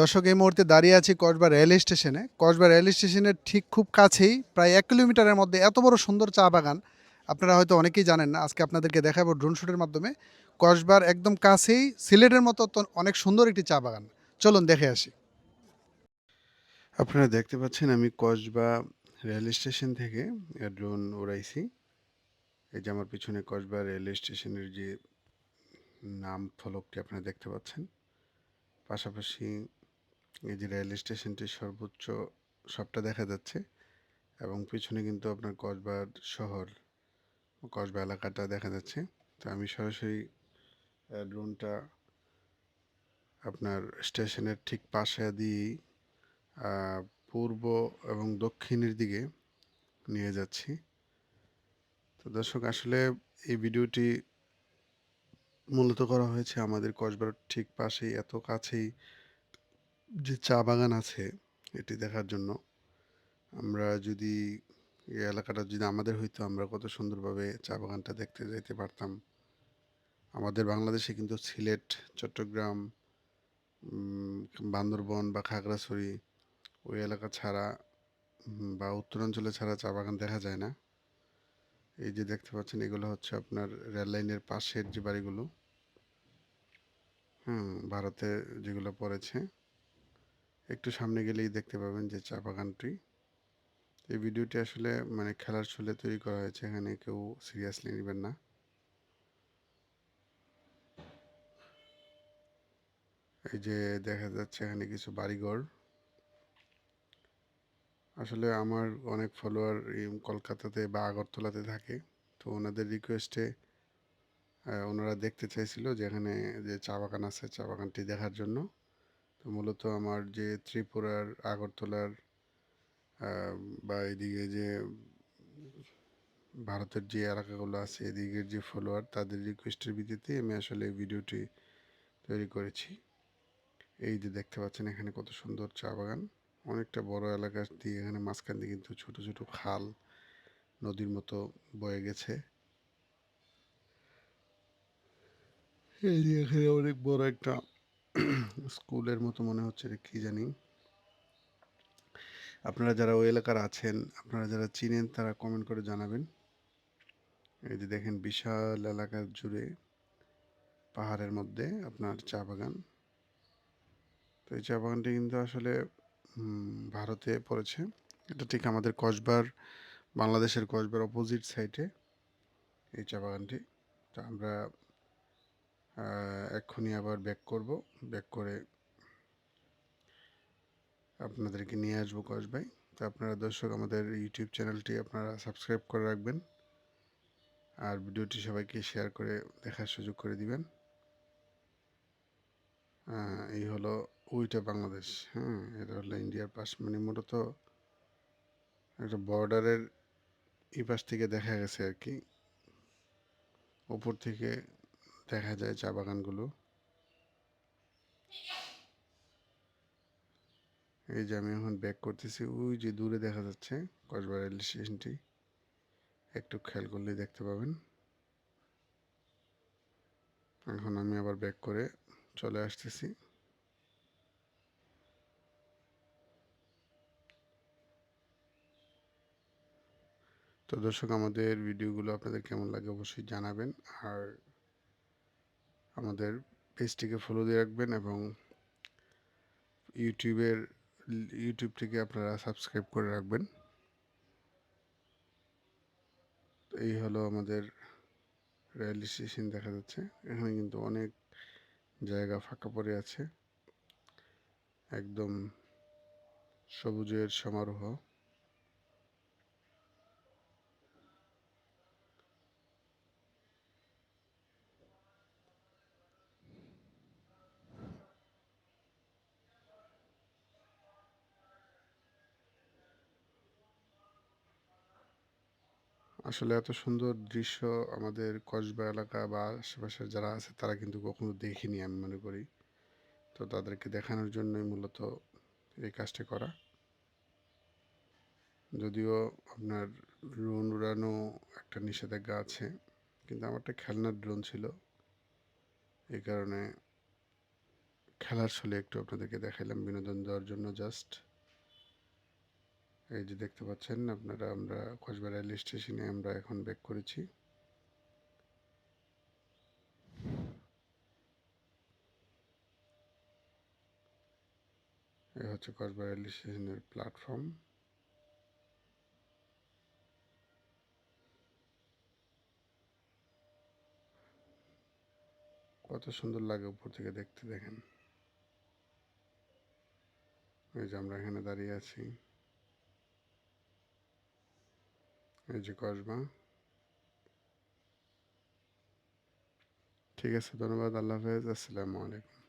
দর্শক, এই মুহূর্তে দাঁড়িয়ে আছি কসবা রেল স্টেশনে। কসবা রেল স্টেশনের ঠিক খুব কাছেই, প্রায় এক কিলোমিটারের মধ্যে এত বড় সুন্দর চা বাগান। আপনারা হয়তো অনেকেই জানেন না, আজকে আপনাদেরকে দেখাবো ড্রোন শুটের মাধ্যমে। কসবার একদম কাছেই, সিলেটের মতো অনেক সুন্দর একটি চা বাগান। চলুন দেখে আসি। আপনারা দেখতে পাচ্ছেন, আমি কসবা রেল স্টেশন থেকে ড্রোন উড়াইছি। এই যে আমার পিছনে কসবা রেল স্টেশনের যে নাম ফলকটি আপনারা দেখতে পাচ্ছেন। পাশাপাশি এই যে রেল স্টেশনটির সর্বোচ্চ সবটা দেখা যাচ্ছে এবং পিছনে কিন্তু আপনার কসবার শহর, কসবা এলাকাটা দেখা যাচ্ছে। তো আমি সরাসরি ড্রোনটা আপনার স্টেশনের ঠিক পাশে দিয়েই পূর্ব এবং দক্ষিণের দিকে নিয়ে যাচ্ছি। তো দর্শক, আসলে এই ভিডিওটি মূলত করা হয়েছে আমাদের কসবার ঠিক পাশেই, এত কাছেই যে চা বাগান আছে এটি দেখার জন্য। আমরা যদি এই এলাকাটা যদি আমাদের হইতো, আমরা কত সুন্দরভাবে চা বাগানটা দেখতে যাইতে পারতাম। আমাদের বাংলাদেশে কিন্তু সিলেট, চট্টগ্রাম বান্দরবন বা খাগড়াছড়ি ওই এলাকা ছাড়া বা উত্তরাঞ্চলে ছাড়া চা বাগান দেখা যায় না। এই যে দেখতে পাচ্ছেন, এগুলো হচ্ছে আপনার রেল লাইনের পাশের যে বাড়িগুলো। হুম, ভারতে যেগুলো পড়েছে। একটু সামনে গেলেই দেখতে পাবেন যে চা বাগানটি। এই ভিডিওটি আসলে মানে খেলার ছলে তৈরি করা হয়েছে, এখানে কেউ সিরিয়াসলি নেবেন না। এই যে দেখা যাচ্ছে এখানে কিছু বাড়িঘর। আসলে আমার অনেক ফলোয়ার কলকাতাতে বা আগরতলাতে থাকে। তো ওনাদের রিকোয়েস্টে ওনারা দেখতে চাইছিল যে এখানে যে চা বাগান আছে, চা বাগানটি দেখার জন্য। তো মূলত আমার যে ত্রিপুরার, আগরতলার বা এদিকে যে ভারতের যে এলাকাগুলো আছে, এদিকের যে ফলোয়ার তাদের রিকোয়েস্টের ভিত্তিতে আমি আসলে এই ভিডিওটি তৈরি করেছি। এই যে দেখতে পাচ্ছেন এখানে কত সুন্দর চা বাগান। অনেকটা বড় এলাকা দিয়ে এখানে মাঝখান দিয়ে কিন্তু ছোট ছোট খাল নদীর মতো বয়ে গেছে। এখানে অনেক বড় একটা স্কুলের মতো মনে হচ্ছে কি জানি। আপনারা যারা ওই এলাকার আছেন, আপনারা যারা চিনেন তারা কমেন্ট করে জানাবেন। এই যে দেখেন বিশাল এলাকা জুড়ে পাহাড়ের মধ্যে আপনার চা বাগান। তো এই চা বাগানটি কিন্তু আসলে ভারতে পড়েছে। এটা ঠিক আমাদের কসবার, বাংলাদেশের কসবার অপোজিট সাইডে এই চা বাগানটি। তো আমরা এক্ষুনি আবার ব্যাক করব। ব্যাক করে আপনাদেরকে নিয়ে আসব কসবাই তো আপনারা দর্শক, আমাদের ইউটিউব চ্যানেলটি আপনারা সাবস্ক্রাইব করে রাখবেন। আর ভিডিওটি সবাইকে শেয়ার করে দেখার সুযোগ করে দিবেন। এই হলো ওইটা বাংলাদেশ হ্যাঁ এটা হলো ইন্ডিয়ার পাশ মানে মূলত একটা বর্ডারের এই পাশ থেকে দেখা গেছে আর কি। উপর থেকে দেখা যায় চা বাগানগুলো। এই যে আমি এখন ব্যাক করতেছি, ওই যে দূরে দেখা যাচ্ছে, কসবা রেল স্টেশনটি একটু খেয়াল করলেই দেখতে পাবেন। এখন আমি আবার ব্যাক করে চলে আসতেছি। তো দর্শক, আমাদের ভিডিওগুলো আপনাদের কেমন লাগে অবশ্যই জানাবেন। আর আমাদের পেজটিকে ফলো দিয়ে রাখবেন এবং ইউটিউবের, ইউটিউব থেকে আপনারা সাবস্ক্রাইব করে রাখবেন। এই হলো আমাদের রেল স্টেশন দেখা যাচ্ছে। এখানে কিন্তু অনেক জায়গা ফাঁকা পড়ে আছে। একদম সবুজের সমারোহ। আসলে এত সুন্দর দৃশ্য আমাদের কসবা এলাকা বা আশেপাশে যারা আছে, তারা কিন্তু কখনো দেখিনি আমি মনে করি। তো তাদেরকে দেখানোর জন্যই মূলত এই কাজটা করা। যদিও আপনার ড্রোন উড়ানো একটা নিষেধাজ্ঞা আছে, কিন্তু আমারটা খেলনার ড্রোন ছিল। এই কারণে খেলার ছলে একটু আপনাদেরকে দেখাইলাম, বিনোদন দেওয়ার জন্য জাস্ট এই যে দেখতে পাচ্ছেন, আপনারা, আমরা কসবা রেল স্টেশনে আমরা এখন ব্যাক করেছি। এই হচ্ছে কসবা রেল স্টেশনের প্ল্যাটফর্ম। কত সুন্দর লাগে উপর থেকে দেখতে, দেখেন। এই যে আমরা এখানে দাঁড়িয়ে আছি। এই যে কসবা। ঠিক আছে ধন্যবাদ আল্লাহ হাফেজ আসসালামু আলাইকুম।